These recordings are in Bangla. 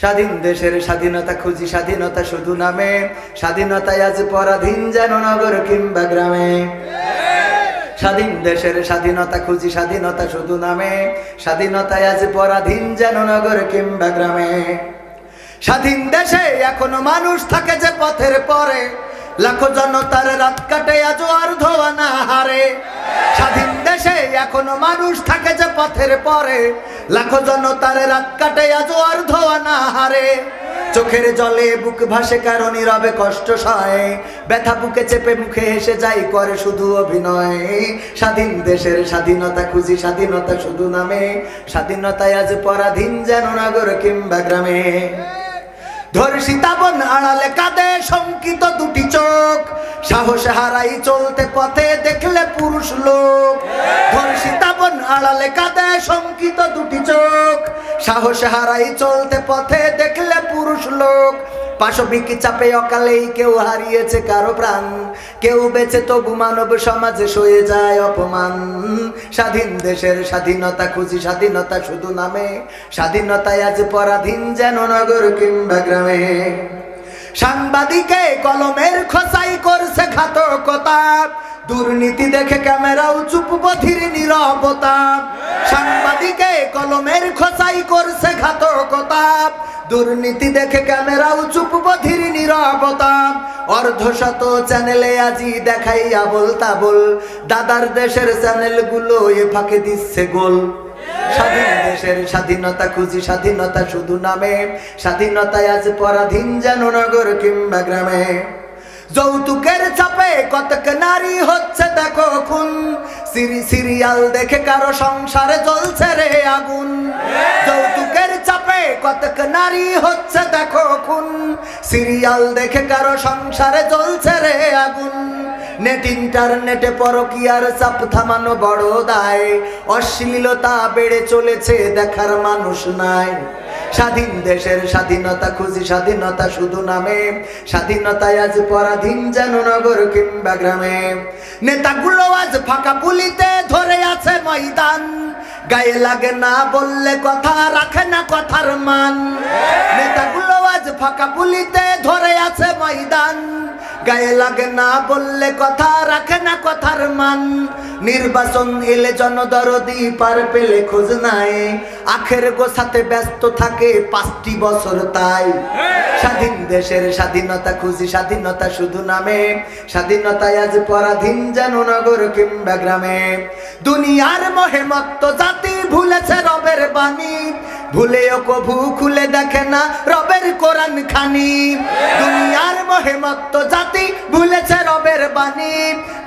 স্বাধীন দেশের স্বাধীনতা খুঁজি স্বাধীনতা শুধু নামে। স্বাধীনতায় আজ পরাধীন যেন নগর কিংবা গ্রামে। স্বাধীন দেশের স্বাধীনতা খুঁজি স্বাধীনতা শুধু নামে। স্বাধীনতায় আজ পরাধীন যেন নগর কিংবা গ্রামে। স্বাধীন দেশে এখনও মানুষ থাকে যে পথের পরে। লাখো জনতার রাত কাটে আজ আর ধোয়া না হারে এখনও মানুষ থাকে যে পথের পরে। লাখো জনতার রাত কাটে আজ না হারে চোখের জলে বুক ভাসে কারও নীরবে কষ্ট সয়। ব্যথা বুকে চেপে মুখে এসে যাই, করে শুধু অভিনয়। স্বাধীন দেশের স্বাধীনতা খুঁজি, স্বাধীনতা শুধু নামে। স্বাধীনতায় আজ পরাধীন যেন নগর কিংবা গ্রামে। ধর্ষিতা বন আড়ালে কাঁদে শঙ্কিত দুটি চোখ। সাহস হারাই চলতে পথে দেখলে পুরুষ লোক। ধর্ষিতাবন আড়ালে কাঁদে শঙ্কিত দুটি চোখ। সাহস হারাই চলতে পথে দেখলে পুরুষ লোক। পাশবিক চাপে অকালেই কেউ হারিয়েছে কারও প্রাণ। কেউ বেঁচে তবু মানব সমাজে সয়ে যায় অপমান। স্বাধীন দেশের স্বাধীনতা খুঁজি স্বাধীনতা শুধু নামে। স্বাধীনতায় আজ পরাধীন যেন নগর কিংবা গ্রামে। সাংবাদিকে কলমের খোসাই করছে ঘাতকতা। দুর্নীতি দেখে ক্যামেরাও চুপ বধির নীরবতা। সাংবাদিকে কলমের খোসাই করছে ঘাতকতা। দুর্নীতি দেখে ক্যামেরাও চুপ বধির নীরবতা। অর্ধশত চ্যানেলে আজি দেখাই আবল তাবল। দাদার দেশের চ্যানেলগুলো এ ফাঁকে দিচ্ছে গোল। স্বাধীন দেশের স্বাধীনতা খুঁজি, স্বাধীনতা শুধু নামে। স্বাধীনতায় আজ পরাধীন যেন নগর কিংবা গ্রামে। যৌতুকের চাপে কত নারী হচ্ছে দেখো খুন। সিরি সিরিয়াল দেখে কারও সংসারে জ্বলছে রে আগুন। যৌতুকের চাপে কত নারী হচ্ছে দেখো খুন। সিরিয়াল দেখে কারও সংসারে জ্বলছে রে আগুন। নেট ইন্টারনেটে পরকিয়ার চাপ থামানো বড় দায়। অশ্লীলতা বেড়ে চলেছে, দেখার মানুষ নাই। স্বাধীন দেশের স্বাধীনতা খুঁজি স্বাধীনতা শুধু নামে। স্বাধীনতায় আজ পরাধীন যেন নগর কিংবা গ্রামে। নেতাগুলো আজ ফাঁকা পুলিতে ধরে আছে ময়দান। গায়ে লাগে না বললে কথা, রাখে না কথার মান। নেতাগুলো আজ ফাঁকা পুলিতে ধরে আছে ময়দান। গায়ে লাগে না বললে কথা, রাখে না কথার মান। নির্বাচন এলে জনদরদি পার পেলে খোঁজ নাই। আখের গোছাতে ব্যস্ত থাকে পাঁচটি বছর তাই। স্বাধীন দেশের স্বাধীনতা খুঁজি, স্বাধীনতা শুধু নামে। স্বাধীনতায় আজ পরাধীন যেন নগর কিংবা গ্রামে। দুনিয়ার মহেমত্ত জাতি ভুলেছে রবের বাণী। ভুলেও কভু খুলে দেখে না রবের কোরআন খানি। দুনিয়ার মহেমত্ত জাতি ভুলেছে রবের বাণী।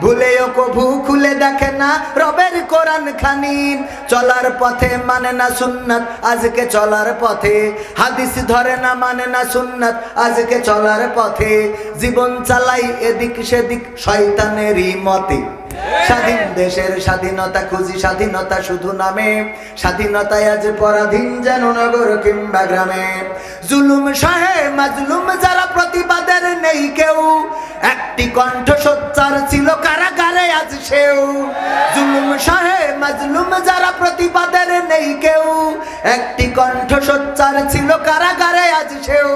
ভুলেও কভু খুলে দেখে না রবের কোরআন খানি। চলার পথে মানে না সুন্নাত, আজকে চলার পথে। হাদিস ধরে না মানে না সুন্নাত, আজকে চলার পথে। জীবন চালাই এদিক সেদিক শয়তানেরই মতে। স্বাধীন দেশের স্বাধীনতা খুঁজি, স্বাধীনতা শুধু নামে। স্বাধীনতায় আজ পরাধীন যেন নগর কিংবা গ্রামে। জুলুম সাহে মাজলুম যারা প্রতিবাদের নেই কেউ। একটি কণ্ঠ সচ্চার ছিল কারাগারে আজ সেও। জুলুম সাহে মাজলুম যারা প্রতিবাদের নেই কেউ। একটি কণ্ঠ সোচ্চার ছিল কারাগারে আজ সেও।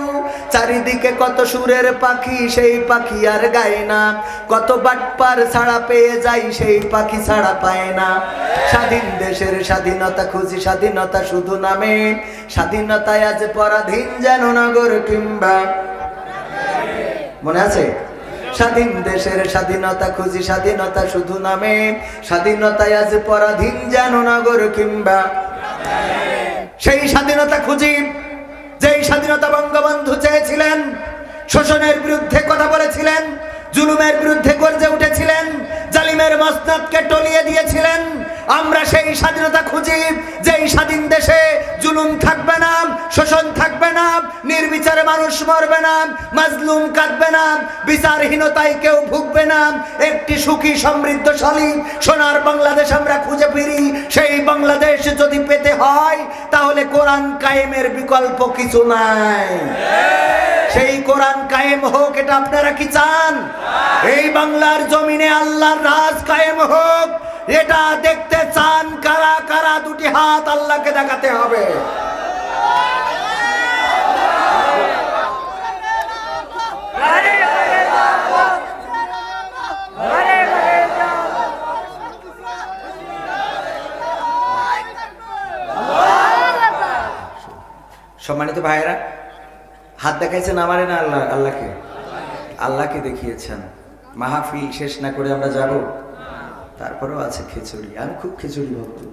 চারিদিকে কত সুরের পাখি, সেই পাখি আর গায় না। কত বাটপার ছাড়া পেয়ে যাই, সেই পাখি ছাড়া পায় না। স্বাধীন দেশের স্বাধীনতা খুঁজি, স্বাধীনতা শুধু নামে। স্বাধীনতায় আজ পরাধীন যেন নগর কিংবা মনে আছে? স্বাধীন দেশের স্বাধীনতা খুঁজি স্বাধীনতা শুধু নামে। স্বাধীনতায় আজ পরাধীন যেন নগর কিংবা সেই স্বাধীনতা খুঁজি। যেই স্বাধীনতা বঙ্গবন্ধু চেয়েছিলেন, শোষণের বিরুদ্ধে কথা বলেছিলেন, জুলুমের বিরুদ্ধে গর্জে উঠেছিলেন জালিমের মসনদকে টলিয়ে দিয়েছিলেন। আমরা সেই স্বাধীনতা খুঁজি, যেই স্বাধীন দেশে জুলুম থাকবে না, শোষণ থাকবে না, নির্বিচারে মানুষ মরবে না, মাজলুম কাঁদবে না, বিচারহীনতায় কেউ ভুগবে না। একটি সুখী, সমৃদ্ধশালী, সোনার বাংলাদেশ আমরা খুঁজে ফিরি। সেই বাংলাদেশ যদি পেতে হয়, তাহলে কোরআন কায়েমের বিকল্প কিছু নাই। সেই কোরআন কায়েম হোক, এটা আপনারা কি চান? এই বাংলার জমিনে আল্লাহর রাজ কায়েম হোক, এটা দেখতে চান কারা কারা? দুটি হাত আল্লাহকে দেখাতে হবে। সম্মানিত ভাইয়েরা হাত দেখাইছেন আমারে না আল্লাহ, আল্লাহকে? আল্লাহকে দেখিয়েছেন। মাহফিল শেষ না করে আমরা যাব? তারপরেও আছে খিচুড়ি। আমি খুব খিচুড়ি ভক্ত।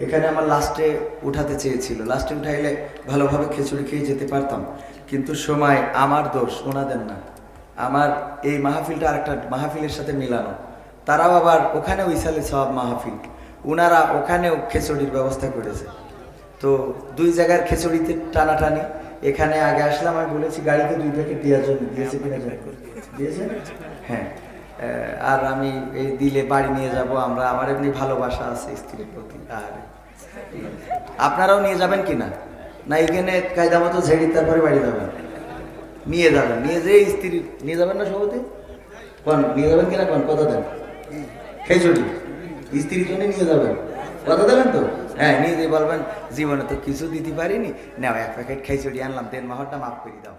এখানে আমার লাস্টে উঠাতে চেয়েছিল। লাস্টে উঠাইলে ভালোভাবে খিচুড়ি খেয়ে যেতে পারতাম। কিন্তু সময় আমার দোষ, ওনাদের না। আমার এই মাহফিলটা আরেকটা মাহফিলের সাথে মিলানো। তারাও আবার ওখানেও ইসালে সব মাহফিল। ওনারা ওখানেও খিচুড়ির ব্যবস্থা করেছে। তো দুই জায়গার খিচুড়িতে টানাটানি এখানে আগে আসলাম, আমি বলেছি গাড়িতে দুই প্যাকেট দেওয়ার জন্য, দিয়েছে কিনা দিয়েছে? হ্যাঁ। আর আমি এই দিলে বাড়ি নিয়ে যাব, আমরা, আমার এমনি ভালোবাসা আছে স্ত্রীর প্রতি, আর আপনারাও নিয়ে যাবেন কিনা? না, এখানে কায়দা মতো ঝেড়ি তারপরে বাড়ি যাবেন? নিয়ে যাবেন, নিয়ে যেয়ে স্ত্রী, নিয়ে যাবেন না সবতে কন, নিয়ে যাবেন কিনা কন? কথা দেন। খেজুরি। স্ত্রীর জন্য নিয়ে যাবেন। কথা দেবেন তো? হ্যাঁ নিজে বলবেন, জীবনে তো কিছু দিতে পারিনি। না এক প্যাকেট খেজুরি আনলাম তেল মাহরটা মাফ করে দাও।